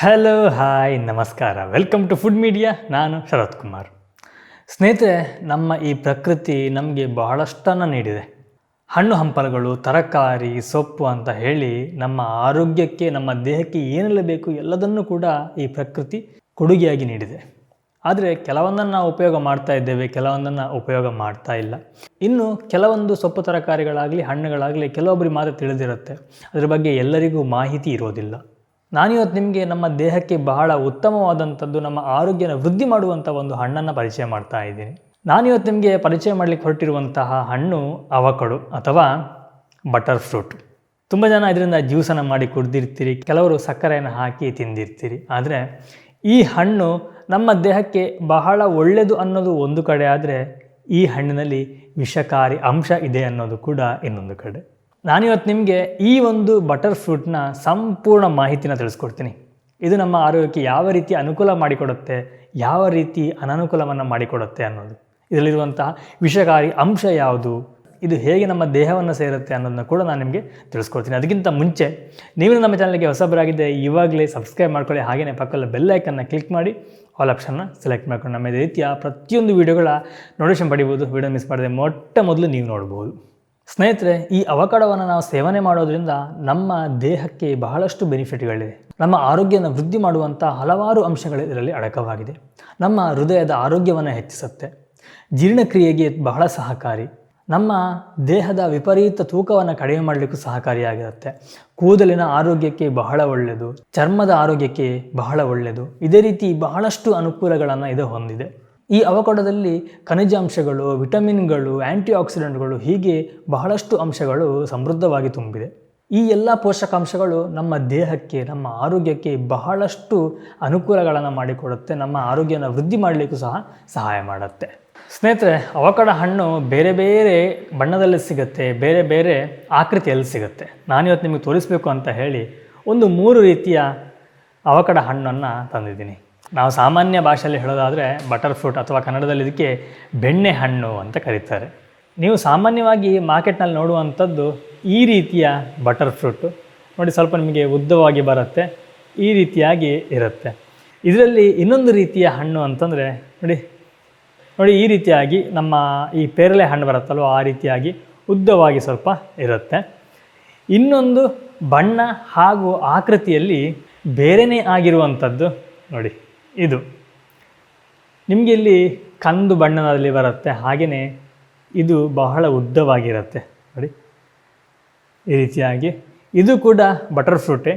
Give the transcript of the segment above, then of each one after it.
Hello hi ನಮಸ್ಕಾರ. Welcome to food media ನಾನು ಶರತ್ ಕುಮಾರ್. ಸ್ನೇಹಿತರೆ, ನಮ್ಮ ಈ ಪ್ರಕೃತಿ ನಮಗೆ ಬಹಳಷ್ಟನ್ನು ನೀಡಿದೆ. ಹಣ್ಣು ಹಂಪಲುಗಳು, ತರಕಾರಿ, ಸೊಪ್ಪು ಅಂತ ಹೇಳಿ ನಮ್ಮ ಆರೋಗ್ಯಕ್ಕೆ, ನಮ್ಮ ದೇಹಕ್ಕೆ ಏನೆಲ್ಲ ಬೇಕು ಎಲ್ಲದನ್ನು ಕೂಡ ಈ ಪ್ರಕೃತಿ ಕೊಡುಗೆಯಾಗಿ ನೀಡಿದೆ. ಆದರೆ ಕೆಲವೊಂದನ್ನು ನಾವು ಉಪಯೋಗ ಮಾಡ್ತಾ ಇದ್ದೇವೆ, ಕೆಲವೊಂದನ್ನು ಉಪಯೋಗ ಮಾಡ್ತಾ ಇಲ್ಲ. ಇನ್ನು ಕೆಲವೊಂದು ಸೊಪ್ಪು ತರಕಾರಿಗಳಾಗಲಿ, ಹಣ್ಣುಗಳಾಗಲಿ ಕೆಲವೊಬ್ಬರಿಗೆ ಮಾತ್ರ ತಿಳಿದಿರುತ್ತೆ. ಅದರ ಬಗ್ಗೆ ಎಲ್ಲರಿಗೂ ಮಾಹಿತಿ ಇರೋದಿಲ್ಲ. ನಾನಿವತ್ತು ನಿಮಗೆ ನಮ್ಮ ದೇಹಕ್ಕೆ ಬಹಳ ಉತ್ತಮವಾದಂಥದ್ದು, ನಮ್ಮ ಆರೋಗ್ಯನ ವೃದ್ಧಿ ಮಾಡುವಂಥ ಒಂದು ಹಣ್ಣನ್ನು ಪರಿಚಯ ಮಾಡ್ತಾ ಇದ್ದೀನಿ. ನಾನಿವತ್ತು ನಿಮಗೆ ಪರಿಚಯ ಮಾಡಲಿಕ್ಕೆ ಹೊರಟಿರುವಂತಹ ಹಣ್ಣು ಅವಕಡು ಅಥವಾ ಬಟರ್ ಫ್ರೂಟ್. ತುಂಬ ಜನ ಇದರಿಂದ ಜ್ಯೂಸನ್ನು ಮಾಡಿ ಕುಡ್ದಿರ್ತೀರಿ, ಕೆಲವರು ಸಕ್ಕರೆಯನ್ನು ಹಾಕಿ ತಿಂದಿರ್ತೀರಿ. ಆದರೆ ಈ ಹಣ್ಣು ನಮ್ಮ ದೇಹಕ್ಕೆ ಬಹಳ ಒಳ್ಳೆಯದು ಅನ್ನೋದು ಒಂದು ಕಡೆ ಆದರೆ ಈ ಹಣ್ಣಿನಲ್ಲಿ ವಿಷಕಾರಿ ಅಂಶ ಇದೆ ಅನ್ನೋದು ಕೂಡ ಇನ್ನೊಂದು ಕಡೆ. ನಾನಿವತ್ತು ನಿಮಗೆ ಈ ಒಂದು ಬಟರ್ ಫ್ರೂಟ್ನ ಸಂಪೂರ್ಣ ಮಾಹಿತಿನ ತಿಳಿಸ್ಕೊಡ್ತೀನಿ. ಇದು ನಮ್ಮ ಆರೋಗ್ಯಕ್ಕೆ ಯಾವ ರೀತಿ ಅನುಕೂಲ ಮಾಡಿಕೊಡುತ್ತೆ, ಯಾವ ರೀತಿ ಅನನುಕೂಲವನ್ನು ಮಾಡಿಕೊಡುತ್ತೆ ಅನ್ನೋದು. ಇದರಲ್ಲಿರುವಂತಹ ವಿಷಕಾರಿ ಅಂಶ ಯಾವುದು, ಇದು ಹೇಗೆ ನಮ್ಮ ದೇಹವನ್ನು ಸೇರುತ್ತೆ ಅನ್ನೋದನ್ನ ಕೂಡ ನಾನು ನಿಮಗೆ ತಿಳಿಸ್ಕೊಡ್ತೀನಿ. ಅದಕ್ಕಿಂತ ಮುಂಚೆ ನೀವು ನಮ್ಮ ಚಾನಲ್ಗೆ ಹೊಸಬರಾಗಿದ್ದೆ ಇವಾಗಲೇ ಸಬ್ಸ್ಕ್ರೈಬ್ ಮಾಡ್ಕೊಳ್ಳಿ ಹಾಗೆಯೇ ಪಕ್ಕದಲ್ಲಿ ಬೆಲ್ ಐಕನ್ನ ಕ್ಲಿಕ್ ಮಾಡಿ ಆಲ್ ಆಪ್ಷನ್ನ ಸೆಲೆಕ್ಟ್ ಮಾಡ್ಕೊಂಡು, ನಮ್ಮ ಇದೇ ರೀತಿಯ ಪ್ರತಿಯೊಂದು ವೀಡಿಯೋಗಳ ನೋಟಿಫಿಕೇಶನ್ ಪಡಿಬೋದು. ವೀಡಿಯೋ ಮಿಸ್ ಮಾಡದೆ ಮೊಟ್ಟ ಮೊದಲು ನೀವು ನೋಡ್ಬೋದು. ಸ್ನೇಹಿತರೆ, ಈ ಅವಕಾಡವನ್ನು ನಾವು ಸೇವನೆ ಮಾಡೋದ್ರಿಂದ ನಮ್ಮ ದೇಹಕ್ಕೆ ಬಹಳಷ್ಟು ಬೆನಿಫಿಟ್ಗಳಿವೆ. ನಮ್ಮ ಆರೋಗ್ಯನ ವೃದ್ಧಿ ಮಾಡುವಂಥ ಹಲವಾರು ಅಂಶಗಳು ಇದರಲ್ಲಿ ಅಡಕವಾಗಿದೆ. ನಮ್ಮ ಹೃದಯದ ಆರೋಗ್ಯವನ್ನು ಹೆಚ್ಚಿಸುತ್ತೆ. ಜೀರ್ಣಕ್ರಿಯೆಗೆ ಬಹಳ ಸಹಕಾರಿ. ನಮ್ಮ ದೇಹದ ವಿಪರೀತ ತೂಕವನ್ನು ಕಡಿಮೆ ಮಾಡಲಿಕ್ಕೂ ಸಹಕಾರಿಯಾಗಿರುತ್ತೆ. ಕೂದಲಿನ ಆರೋಗ್ಯಕ್ಕೆ ಬಹಳ ಒಳ್ಳೆಯದು. ಚರ್ಮದ ಆರೋಗ್ಯಕ್ಕೆ ಬಹಳ ಒಳ್ಳೆಯದು. ಇದೇ ರೀತಿ ಬಹಳಷ್ಟು ಅನುಕೂಲಗಳನ್ನು ಇದು ಹೊಂದಿದೆ. ಈ ಅವಕಡದಲ್ಲಿ ಖನಿಜಾಂಶಗಳು, ವಿಟಮಿನ್ಗಳು ಆ್ಯಂಟಿ ಆಕ್ಸಿಡೆಂಟ್ಗಳು ಹೀಗೆ ಬಹಳಷ್ಟು ಅಂಶಗಳು ಸಮೃದ್ಧವಾಗಿ ತುಂಬಿದೆ. ಈ ಎಲ್ಲ ಪೋಷಕಾಂಶಗಳು ನಮ್ಮ ದೇಹಕ್ಕೆ, ನಮ್ಮ ಆರೋಗ್ಯಕ್ಕೆ ಬಹಳಷ್ಟು ಅನುಕೂಲಗಳನ್ನು ಮಾಡಿಕೊಡುತ್ತೆ, ನಮ್ಮ ಆರೋಗ್ಯನ ವೃದ್ಧಿ ಮಾಡಲಿಕ್ಕೂ ಸಹ ಸಹಾಯ ಮಾಡುತ್ತೆ. ಸ್ನೇಹಿತರೆ, ಅವಕಡ ಹಣ್ಣು ಬೇರೆ ಬೇರೆ ಬಣ್ಣದಲ್ಲಿ ಸಿಗುತ್ತೆ, ಬೇರೆ ಬೇರೆ ಆಕೃತಿಯಲ್ಲಿ ಸಿಗುತ್ತೆ. ನಾನಿವತ್ತು ನಿಮಗೆ ತೋರಿಸಬೇಕು ಅಂತ ಹೇಳಿ ಒಂದು ಮೂರು ರೀತಿಯ ಅವಕಡ ಹಣ್ಣನ್ನು ತಂದಿದ್ದೀನಿ. ನಾವು ಸಾಮಾನ್ಯ ಭಾಷೆಯಲ್ಲಿ ಹೇಳೋದಾದರೆ ಬಟರ್ ಫ್ರೂಟ್ ಅಥವಾ ಕನ್ನಡದಲ್ಲಿ ಇದಕ್ಕೆ ಬೆಣ್ಣೆ ಹಣ್ಣು ಅಂತ ಕರೀತಾರೆ. ನೀವು ಸಾಮಾನ್ಯವಾಗಿ ಮಾರ್ಕೆಟ್ನಲ್ಲಿ ನೋಡುವಂಥದ್ದು ಈ ರೀತಿಯ ಬಟರ್ ಫ್ರೂಟು ನೋಡಿ ಸ್ವಲ್ಪ ನಿಮಗೆ ಉದ್ದವಾಗಿ ಬರುತ್ತೆ, ಈ ರೀತಿಯಾಗಿ ಇರುತ್ತೆ. ಇದರಲ್ಲಿ ಇನ್ನೊಂದು ರೀತಿಯ ಹಣ್ಣು ಅಂತಂದರೆ, ನೋಡಿ ನೋಡಿ ಈ ರೀತಿಯಾಗಿ ನಮ್ಮ ಈ ಪೇರಲೆ ಹಣ್ಣು ಬರುತ್ತಲ್ವ, ಆ ರೀತಿಯಾಗಿ ಉದ್ದವಾಗಿ ಸ್ವಲ್ಪ ಇರುತ್ತೆ. ಇನ್ನೊಂದು ಬಣ್ಣ ಹಾಗೂ ಆಕೃತಿಯಲ್ಲಿ ಬೇರೆಯೇ ಆಗಿರುವಂಥದ್ದು, ನೋಡಿ. ಇದು. ನಿಮಗೆ ಇಲ್ಲಿ ಕಂದು ಬಣ್ಣದಲ್ಲಿ ಬರುತ್ತೆ ಹಾಗೆಯೇ ಇದು ಬಹಳ ಉದ್ದವಾಗಿರುತ್ತೆ. ನೋಡಿ, ಈ ರೀತಿಯಾಗಿ. ಇದು ಕೂಡ ಬಟರ್ ಫ್ರೂಟೇ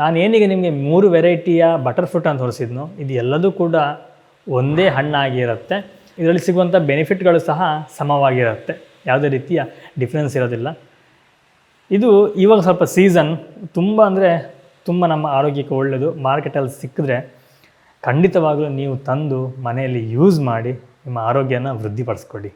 ನಾನು ಏನಿಗೆ ನಿಮಗೆ ಮೂರು ವೆರೈಟಿಯ ಬಟರ್ ಫ್ರೂಟ್ ಅಂತ ತೋರಿಸಿದ್ನು, ಇದು ಎಲ್ಲದೂ ಕೂಡ ಒಂದೇ ಹಣ್ಣಾಗಿರುತ್ತೆ. ಇದರಲ್ಲಿ ಸಿಗುವಂಥ ಬೆನಿಫಿಟ್ಗಳು ಸಹ ಸಮವಾಗಿರುತ್ತೆ. ಯಾವುದೇ ರೀತಿಯ ಡಿಫ್ರೆನ್ಸ್ ಇರೋದಿಲ್ಲ. ಇದು ಇವಾಗ ಸ್ವಲ್ಪ ಸೀಸನ್ ತುಂಬ ಅಂದರೆ ತುಂಬ ನಮ್ಮ ಆರೋಗ್ಯಕ್ಕೆ ಒಳ್ಳೆಯದು ಮಾರ್ಕೆಟಲ್ಲಿ ಸಿಕ್ಕಿದ್ರೆ ಖಂಡಿತವಾಗಲೂ ನೀವು ತಂದು ಮನೆಯಲ್ಲಿ ಯೂಸ್ ಮಾಡಿ ನಿಮ್ಮ ಆರೋಗ್ಯನ ವೃದ್ಧಿಪಡಿಸ್ಕೊಳ್ಳಿ.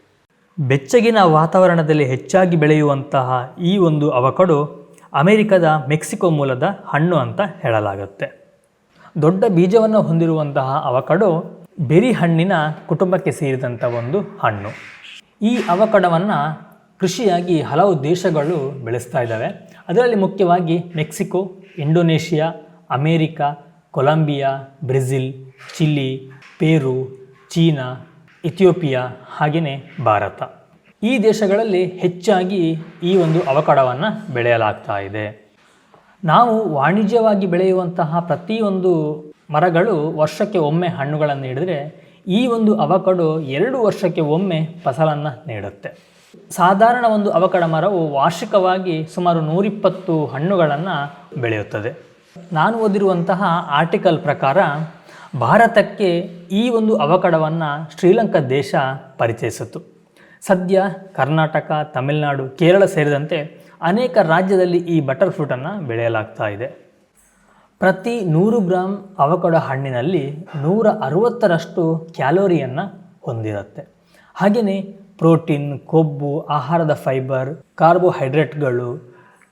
ಬೆಚ್ಚಗಿನ ವಾತಾವರಣದಲ್ಲಿ ಹೆಚ್ಚಾಗಿ ಬೆಳೆಯುವಂತಹ ಈ ಒಂದು ಅವಕಡು ಅಮೆರಿಕದ ಮೆಕ್ಸಿಕೋ ಮೂಲದ ಹಣ್ಣು ಅಂತ ಹೇಳಲಾಗುತ್ತೆ. ದೊಡ್ಡ ಬೀಜವನ್ನು ಹೊಂದಿರುವಂತಹ ಅವಕಡು ಬೆರಿ ಹಣ್ಣಿನ ಕುಟುಂಬಕ್ಕೆ ಸೇರಿದಂಥ ಒಂದು ಹಣ್ಣು. ಈ ಅವಕಡವನ್ನು ಕೃಷಿಯಾಗಿ ಹಲವು ದೇಶಗಳು ಬೆಳೆಸ್ತಾ ಇದ್ದಾವೆ. ಅದರಲ್ಲಿ ಮುಖ್ಯವಾಗಿ Mexico, Indonesia, America Colombia, Brazil Chile Peru, China, Ethiopia ಹಾಗೆಯೇ ಭಾರತ. ಈ ದೇಶಗಳಲ್ಲಿ ಹೆಚ್ಚಾಗಿ ಈ ಒಂದು ಅವಕಾಡವನ್ನು ಬೆಳೆಯಲಾಗ್ತಾ ಇದೆ. ನಾವು ವಾಣಿಜ್ಯವಾಗಿ ಬೆಳೆಯುವಂತಹ ಪ್ರತಿಯೊಂದು ಮರಗಳು ವರ್ಷಕ್ಕೆ ಒಮ್ಮೆ ಹಣ್ಣುಗಳನ್ನು ನೀಡಿದರೆ ಈ ಒಂದು ಅವಕಡು ಎರಡು ವರ್ಷಕ್ಕೆ ಒಮ್ಮೆ ಫಸಲನ್ನು ನೀಡುತ್ತೆ. ಸಾಧಾರಣ ಒಂದು ಅವಕಡ ಮರವು ವಾರ್ಷಿಕವಾಗಿ ಸುಮಾರು ನೂರಿಪ್ಪತ್ತು ಹಣ್ಣುಗಳನ್ನು ಬೆಳೆಯುತ್ತದೆ. ನಾನು ಓದಿರುವಂತಹ ಆರ್ಟಿಕಲ್ ಪ್ರಕಾರ ಭಾರತಕ್ಕೆ ಈ ಒಂದು ಅವಕಡವನ್ನು ಶ್ರೀಲಂಕಾ ದೇಶ ಪರಿಚಯಿಸಿತು. ಸದ್ಯ ಕರ್ನಾಟಕ, ತಮಿಳುನಾಡು, ಕೇರಳ ಸೇರಿದಂತೆ ಅನೇಕ ರಾಜ್ಯದಲ್ಲಿ ಈ ಬಟರ್ ಫ್ರೂಟನ್ನು ಬೆಳೆಯಲಾಗ್ತಾ ಇದೆ. ಪ್ರತಿ ನೂರು ಗ್ರಾಮ್ ಅವಕಡ ಹಣ್ಣಿನಲ್ಲಿ ನೂರ ಅರವತ್ತರಷ್ಟು ಕ್ಯಾಲೋರಿಯನ್ನು ಹೊಂದಿರುತ್ತೆ. ಹಾಗೆಯೇ ಪ್ರೋಟೀನ್ ಕೊಬ್ಬು, ಆಹಾರದ ಫೈಬರ್ ಕಾರ್ಬೋಹೈಡ್ರೇಟ್ಗಳು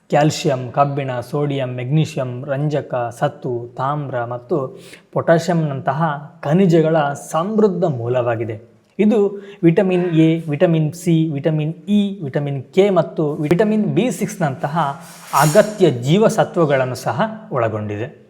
ಕ್ಯಾಲ್ಶಿಯಂ, ಕಬ್ಬಿಣ, ಸೋಡಿಯಂ, ಮೆಗ್ನೀಷಿಯಂ, ರಂಜಕ, ಸತ್ತು, ತಾಮ್ರ ಮತ್ತು ಪೊಟ್ಯಾಷಿಯಂನಂತಹ ಖನಿಜಗಳ ಸಮೃದ್ಧ ಮೂಲವಾಗಿದೆ. ಇದು vitamin A, vitamin C, vitamin E, vitamin K ಮತ್ತು ವಿಟಮಿನ್ ಬಿ ಸಿಕ್ಸ್ನಂತಹ ಅಗತ್ಯ ಜೀವಸತ್ವಗಳನ್ನು ಸಹ ಒಳಗೊಂಡಿದೆ.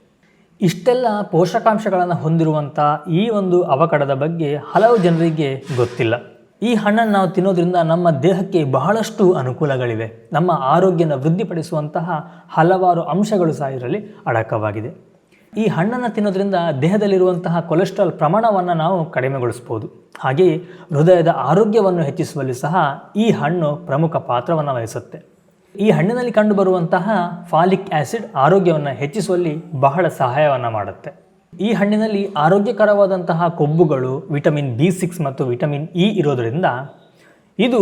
ಇಷ್ಟೆಲ್ಲ ಪೋಷಕಾಂಶಗಳನ್ನು ಹೊಂದಿರುವಂಥ ಈ ಒಂದು ಅವಕಡದ ಬಗ್ಗೆ ಹಲವು ಜನರಿಗೆ ಗೊತ್ತಿಲ್ಲ. ಈ ಹಣ್ಣನ್ನು ನಾವು ತಿನ್ನೋದ್ರಿಂದ ನಮ್ಮ ದೇಹಕ್ಕೆ ಬಹಳಷ್ಟು ಅನುಕೂಲಗಳಿವೆ. ನಮ್ಮ ಆರೋಗ್ಯನ ವೃದ್ಧಿಪಡಿಸುವಂತಹ ಹಲವಾರು ಅಂಶಗಳು ಸಹ ಇದರಲ್ಲಿ ಅಡಕವಾಗಿದೆ. ಈ ಹಣ್ಣನ್ನು ತಿನ್ನೋದ್ರಿಂದ ದೇಹದಲ್ಲಿರುವಂತಹ ಕೊಲೆಸ್ಟ್ರಾಲ್ ಪ್ರಮಾಣವನ್ನು ನಾವು ಕಡಿಮೆಗೊಳಿಸ್ಬೋದು. ಹಾಗೆಯೇ ಹೃದಯದ ಆರೋಗ್ಯವನ್ನು ಹೆಚ್ಚಿಸುವಲ್ಲಿ ಸಹ ಈ ಹಣ್ಣು ಪ್ರಮುಖ ಪಾತ್ರವನ್ನು ವಹಿಸುತ್ತೆ. ಈ ಹಣ್ಣಿನಲ್ಲಿ ಕಂಡುಬರುವಂತಹ ಫಾಲಿಕ್ ಆ್ಯಸಿಡ್ ಆರೋಗ್ಯವನ್ನು ಹೆಚ್ಚಿಸುವಲ್ಲಿ ಬಹಳ ಸಹಾಯವನ್ನು ಮಾಡುತ್ತೆ. ಈ ಹಣ್ಣಿನಲ್ಲಿ ಆರೋಗ್ಯಕರವಾದಂತಹ ಕೊಬ್ಬುಗಳು, ವಿಟಮಿನ್ ಬಿ ಸಿಕ್ಸ್ ಮತ್ತು ವಿಟಮಿನ್ ಇ ಇರೋದರಿಂದ ಇದು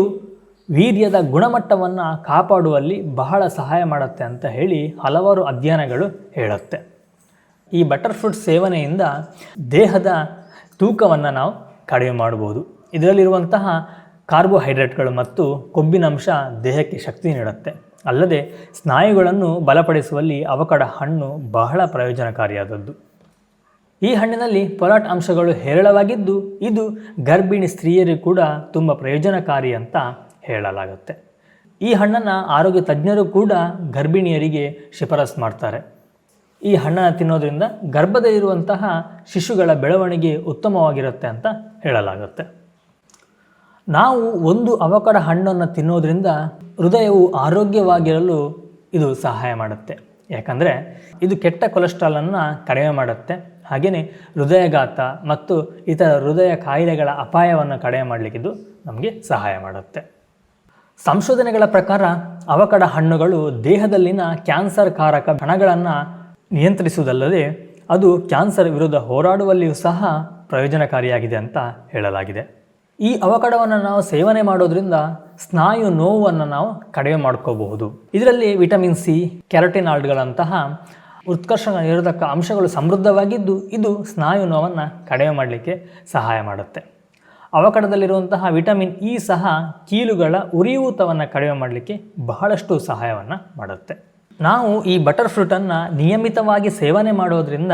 ವೀರ್ಯದ ಗುಣಮಟ್ಟವನ್ನು ಕಾಪಾಡುವಲ್ಲಿ ಬಹಳ ಸಹಾಯ ಮಾಡುತ್ತೆ ಅಂತ ಹೇಳಿ ಹಲವಾರು ಅಧ್ಯಯನಗಳು ಹೇಳುತ್ತೆ. ಈ ಬಟರ್ ಫ್ರೂಟ್ ಸೇವನೆಯಿಂದ ದೇಹದ ತೂಕವನ್ನು ನಾವು ಕಡಿಮೆ ಮಾಡಬಹುದು ಇದರಲ್ಲಿರುವಂತಹ ಕಾರ್ಬೋಹೈಡ್ರೇಟ್ಗಳು ಮತ್ತು ಕೊಬ್ಬಿನಂಶ ದೇಹಕ್ಕೆ ಶಕ್ತಿ ನೀಡುತ್ತೆ. ಅಲ್ಲದೆ ಸ್ನಾಯುಗಳನ್ನು ಬಲಪಡಿಸುವಲ್ಲಿ ಅವಕಡ ಹಣ್ಣು ಬಹಳ ಪ್ರಯೋಜನಕಾರಿಯಾದದ್ದು. ಈ ಹಣ್ಣಿನಲ್ಲಿ ಪೊಲಾಟ್ ಅಂಶಗಳು ಹೇರಳವಾಗಿದ್ದು, ಇದು ಗರ್ಭಿಣಿ ಸ್ತ್ರೀಯರಿಗೂ ಕೂಡ ತುಂಬ ಪ್ರಯೋಜನಕಾರಿ ಅಂತ ಹೇಳಲಾಗುತ್ತೆ. ಈ ಹಣ್ಣನ್ನು ಆರೋಗ್ಯ ತಜ್ಞರು ಕೂಡ ಗರ್ಭಿಣಿಯರಿಗೆ ಶಿಫಾರಸ್ ಮಾಡ್ತಾರೆ. ಈ ಹಣ್ಣನ್ನು ತಿನ್ನೋದ್ರಿಂದ ಇರುವಂತಹ ಶಿಶುಗಳ ಬೆಳವಣಿಗೆ ಉತ್ತಮವಾಗಿರುತ್ತೆ ಅಂತ ಹೇಳಲಾಗುತ್ತೆ. ನಾವು ಒಂದು ಅವಕಡ ಹಣ್ಣನ್ನು ತಿನ್ನೋದ್ರಿಂದ ಹೃದಯವು ಆರೋಗ್ಯವಾಗಿರಲು ಇದು ಸಹಾಯ ಮಾಡುತ್ತೆ. ಯಾಕಂದರೆ ಇದು ಕೆಟ್ಟ ಕೊಲೆಸ್ಟ್ರಾಲನ್ನು ಕಡಿಮೆ ಮಾಡುತ್ತೆ. ಹಾಗೆಯೇ ಹೃದಯಘಾತ ಮತ್ತು ಇತರ ಹೃದಯ ಕಾಯಿಲೆಗಳ ಅಪಾಯವನ್ನು ಕಡಿಮೆ ಮಾಡಲಿಕ್ಕಿದು ನಮಗೆ ಸಹಾಯ ಮಾಡುತ್ತೆ. ಸಂಶೋಧನೆಗಳ ಪ್ರಕಾರ ಅವಕಡ ಹಣ್ಣುಗಳು ದೇಹದಲ್ಲಿನ ಕ್ಯಾನ್ಸರ್ ಕಾರಕ ಕಣಗಳನ್ನು ನಿಯಂತ್ರಿಸುವುದಲ್ಲದೆ ಅದು ಕ್ಯಾನ್ಸರ್ ವಿರುದ್ಧ ಹೋರಾಡುವಲ್ಲಿಯೂ ಸಹ ಪ್ರಯೋಜನಕಾರಿಯಾಗಿದೆ ಅಂತ ಹೇಳಲಾಗಿದೆ. ಈ ಅವಕಡವನ್ನು ನಾವು ಸೇವನೆ ಮಾಡೋದ್ರಿಂದ ಸ್ನಾಯು ನೋವನ್ನು ನಾವು ಕಡಿಮೆ ಮಾಡ್ಕೋಬಹುದು. ಇದರಲ್ಲಿ ವಿಟಮಿನ್ ಸಿ ಕ್ಯಾರಟಿನಾಲ್ಡ್ಗಳಂತಹ ಉತ್ಕರ್ಷ ನಿರೋಧಕ ಅಂಶಗಳು ಸಮೃದ್ಧವಾಗಿದ್ದು ಇದು ಸ್ನಾಯು ನೋವನ್ನು ಕಡಿಮೆ ಮಾಡಲಿಕ್ಕೆ ಸಹಾಯ ಮಾಡುತ್ತೆ. ಅವಕಡದಲ್ಲಿರುವಂತಹ ವಿಟಮಿನ್ ಇ ಸಹ ಕೀಲುಗಳ ಉರಿಯೂತವನ್ನು ಕಡಿಮೆ ಮಾಡಲಿಕ್ಕೆ ಬಹಳಷ್ಟು ಸಹಾಯವನ್ನು ಮಾಡುತ್ತೆ. ನಾವು ಈ ಬಟರ್ ಫ್ರೂಟನ್ನು ನಿಯಮಿತವಾಗಿ ಸೇವನೆ ಮಾಡೋದರಿಂದ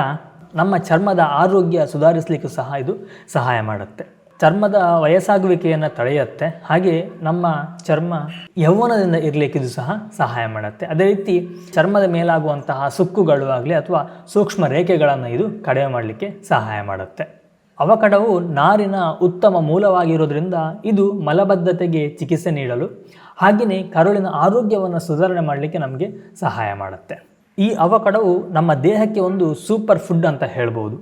ನಮ್ಮ ಚರ್ಮದ ಆರೋಗ್ಯ ಸುಧಾರಿಸಲಿಕ್ಕೂ ಸಹ ಇದು ಸಹಾಯ ಮಾಡುತ್ತೆ. ಚರ್ಮದ ವಯಸ್ಸಾಗುವಿಕೆಯನ್ನು ತಡೆಯುತ್ತೆ. ಹಾಗೆ ನಮ್ಮ ಚರ್ಮ ಯೌವನದಿಂದ ಇರಲಿಕ್ಕೆ ಇದು ಸಹ ಸಹಾಯ ಮಾಡುತ್ತೆ. ಅದೇ ರೀತಿ ಚರ್ಮದ ಮೇಲಾಗುವಂತಹ ಸುಕ್ಕುಗಳು ಆಗಲಿ ಅಥವಾ ಸೂಕ್ಷ್ಮ ರೇಖೆಗಳನ್ನು ಇದು ಕಡಿಮೆ ಮಾಡಲಿಕ್ಕೆ ಸಹಾಯ ಮಾಡುತ್ತೆ. ಅವಕಡವು ನಾರಿನ ಉತ್ತಮ ಮೂಲವಾಗಿರೋದ್ರಿಂದ ಇದು ಮಲಬದ್ಧತೆಗೆ ಚಿಕಿತ್ಸೆ ನೀಡಲು ಹಾಗೆಯೇ ಕರುಳಿನ ಆರೋಗ್ಯವನ್ನು ಸುಧಾರಣೆ ಮಾಡಲಿಕ್ಕೆ ನಮಗೆ ಸಹಾಯ ಮಾಡುತ್ತೆ. ಈ ಅವಕಡವು ನಮ್ಮ ದೇಹಕ್ಕೆ ಒಂದು ಸೂಪರ್ ಫುಡ್ ಅಂತ ಹೇಳ್ಬೋದು.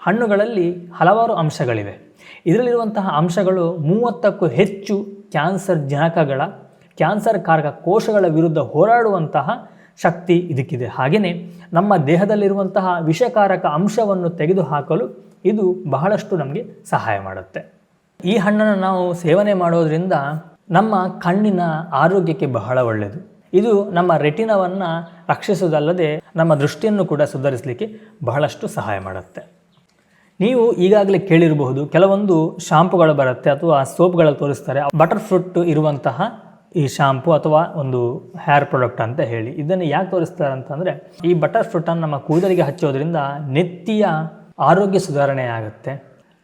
ಹಣ್ಣುಗಳಲ್ಲಿ ಹಲವಾರು ಅಂಶಗಳಿವೆ. ಇದರಲ್ಲಿರುವಂತಹ ಅಂಶಗಳು ಮೂವತ್ತಕ್ಕೂ ಹೆಚ್ಚು ಕ್ಯಾನ್ಸರ್ ಜನಕಗಳ, ಕ್ಯಾನ್ಸರ್ ಕಾರಕ ಕೋಶಗಳ ವಿರುದ್ಧ ಹೋರಾಡುವಂತಹ ಶಕ್ತಿ ಇದಕ್ಕಿದೆ. ಹಾಗೆಯೇ ನಮ್ಮ ದೇಹದಲ್ಲಿರುವಂತಹ ವಿಷಕಾರಕ ಅಂಶವನ್ನು ತೆಗೆದುಹಾಕಲು ಇದು ಬಹಳಷ್ಟು ನಮಗೆ ಸಹಾಯ ಮಾಡುತ್ತೆ. ಈ ಹಣ್ಣನ್ನು ನಾವು ಸೇವನೆ ಮಾಡೋದ್ರಿಂದ ನಮ್ಮ ಕಣ್ಣಿನ ಆರೋಗ್ಯಕ್ಕೆ ಬಹಳ ಒಳ್ಳೆಯದು ಇದು ನಮ್ಮ ರೆಟಿನವನ್ನು ರಕ್ಷಿಸುವುದಲ್ಲದೆ ನಮ್ಮ ದೃಷ್ಟಿಯನ್ನು ಕೂಡ ಸುಧಾರಿಸಲಿಕ್ಕೆ ಬಹಳಷ್ಟು ಸಹಾಯ ಮಾಡುತ್ತೆ. ನೀವು ಈಗಾಗಲೇ ಕೇಳಿರಬಹುದು, ಕೆಲವೊಂದು ಶಾಂಪುಗಳು ಬರುತ್ತೆ, ಅಥವಾ ಸೋಪ್ಗಳು ತೋರಿಸ್ತಾರೆ. ಬಟರ್ ಫ್ರೂಟ್ ಇರುವಂತಹ ಈ ಶಾಂಪು ಅಥವಾ ಒಂದು ಹೇರ್ ಪ್ರಾಡಕ್ಟ್ ಅಂತ ಹೇಳಿ. ಇದನ್ನು ಯಾಕೆ ತೋರಿಸ್ತಾರೆ ಅಂತಂದರೆ, ಈ ಬಟರ್ ಫ್ರೂಟನ್ನು ನಮ್ಮ ಕೂದಲಿಗೆ ಹಚ್ಚೋದ್ರಿಂದ ನೆತ್ತಿಯ ಆರೋಗ್ಯ ಸುಧಾರಣೆ ಆಗುತ್ತೆ.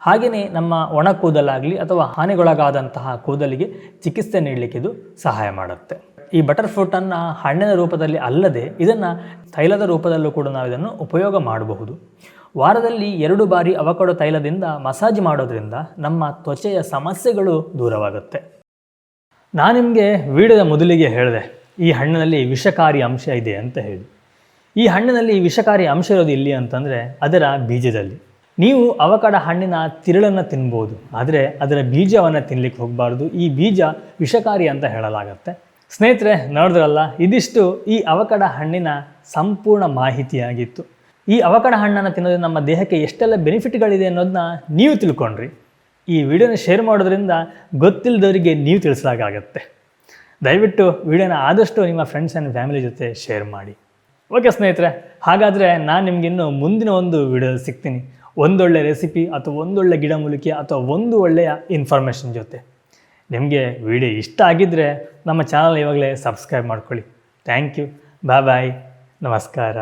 ಹಾಗೆಯೇ ನಮ್ಮ ಒಣ ಕೂದಲಾಗಲಿ ಅಥವಾ ಹಾನಿಗೊಳಗಾದಂತಹ ಕೂದಲಿಗೆ ಚಿಕಿತ್ಸೆ ನೀಡಲಿಕ್ಕೆ ಇದು ಸಹಾಯ ಮಾಡುತ್ತೆ. ಈ ಬಟರ್ ಫ್ರೂಟನ್ನು ಹಣ್ಣಿನ ರೂಪದಲ್ಲಿ ಅಲ್ಲದೆ, ಇದನ್ನು ತೈಲದ ರೂಪದಲ್ಲೂ ಕೂಡ ನಾವು ಇದನ್ನು ಉಪಯೋಗ ಮಾಡಬಹುದು. ವಾರದಲ್ಲಿ ಎರಡು ಬಾರಿ ಅವಕಡೋ ತೈಲದಿಂದ ಮಸಾಜ್ ಮಾಡೋದ್ರಿಂದ ನಮ್ಮ ತ್ವಚೆಯ ಸಮಸ್ಯೆಗಳು ದೂರವಾಗುತ್ತೆ. ನಾನು ನಿಮಗೆ ವಿಡಿಯೋದ ಮೊದಲಿಗೆ ಹೇಳಿದೆ, ಈ ಹಣ್ಣಿನಲ್ಲಿ ವಿಷಕಾರಿ ಅಂಶ ಇದೆ ಅಂತ ಹೇಳಿ. ಈ ಹಣ್ಣಿನಲ್ಲಿ ವಿಷಕಾರಿ ಅಂಶ ಇರೋದು ಇಲ್ಲಿ ಅಂತಂದರೆ ಅದರ ಬೀಜದಲ್ಲಿ. ನೀವು ಅವಕಡ ಹಣ್ಣಿನ ತಿರುಳನ್ನು ತಿನ್ಬೋದು, ಆದರೆ ಅದರ ಬೀಜವನ್ನು ತಿನ್ಲಿಕ್ಕೆ ಹೋಗಬಾರ್ದು. ಈ ಬೀಜ ವಿಷಕಾರಿ ಅಂತ ಹೇಳಲಾಗತ್ತೆ. ಸ್ನೇಹಿತರೆ, ನೋಡಿದ್ರಲ್ಲ, ಇದಿಷ್ಟು ಈ ಅವಕಡ ಹಣ್ಣಿನ ಸಂಪೂರ್ಣ ಮಾಹಿತಿಯಾಗಿತ್ತು. ಈ ಅವಕಡ ಹಣ್ಣನ್ನು ತಿನ್ನೋದ್ರಿಂದ ನಮ್ಮ ದೇಹಕ್ಕೆ ಎಷ್ಟೆಲ್ಲ ಬೆನಿಫಿಟ್ಗಳಿದೆ ಅನ್ನೋದನ್ನ ನೀವು ತಿಳ್ಕೊಂಡ್ರಿ. ಈ ವಿಡಿಯೋನ ಶೇರ್ ಮಾಡೋದ್ರಿಂದ ಗೊತ್ತಿಲ್ಲದವರಿಗೆ ನೀವು ತಿಳಿಸ್ದಾಗತ್ತೆ ದಯವಿಟ್ಟು ವಿಡಿಯೋನ ಆದಷ್ಟು ನಿಮ್ಮ ಫ್ರೆಂಡ್ಸ್ ಆ್ಯಂಡ್ ಫ್ಯಾಮಿಲಿ ಜೊತೆ ಶೇರ್ ಮಾಡಿ. ಓಕೆ ಸ್ನೇಹಿತರೆ, ಹಾಗಾದರೆ ನಾನು ನಿಮಗಿನ್ನು ಮುಂದಿನ ಒಂದು ವಿಡಿಯೋ ಸಿಗ್ತೀನಿ. ಒಂದೊಳ್ಳೆ ರೆಸಿಪಿ ಅಥವಾ ಒಂದೊಳ್ಳೆ ಗಿಡಮೂಲಿಕೆ ಅಥವಾ ಒಂದು ಒಳ್ಳೆಯ ಇನ್ಫಾರ್ಮೇಷನ್ ಜೊತೆ. ನಿಮಗೆ ವಿಡಿಯೋ ಇಷ್ಟ ಆಗಿದ್ದರೆ ನಮ್ಮ ಚಾನಲ್ ಇವಾಗಲೇ ಸಬ್ಸ್ಕ್ರೈಬ್ ಮಾಡ್ಕೊಳ್ಳಿ. ಥ್ಯಾಂಕ್ ಯು ಬಾಯ್ ಬಾಯ್ ನಮಸ್ಕಾರ.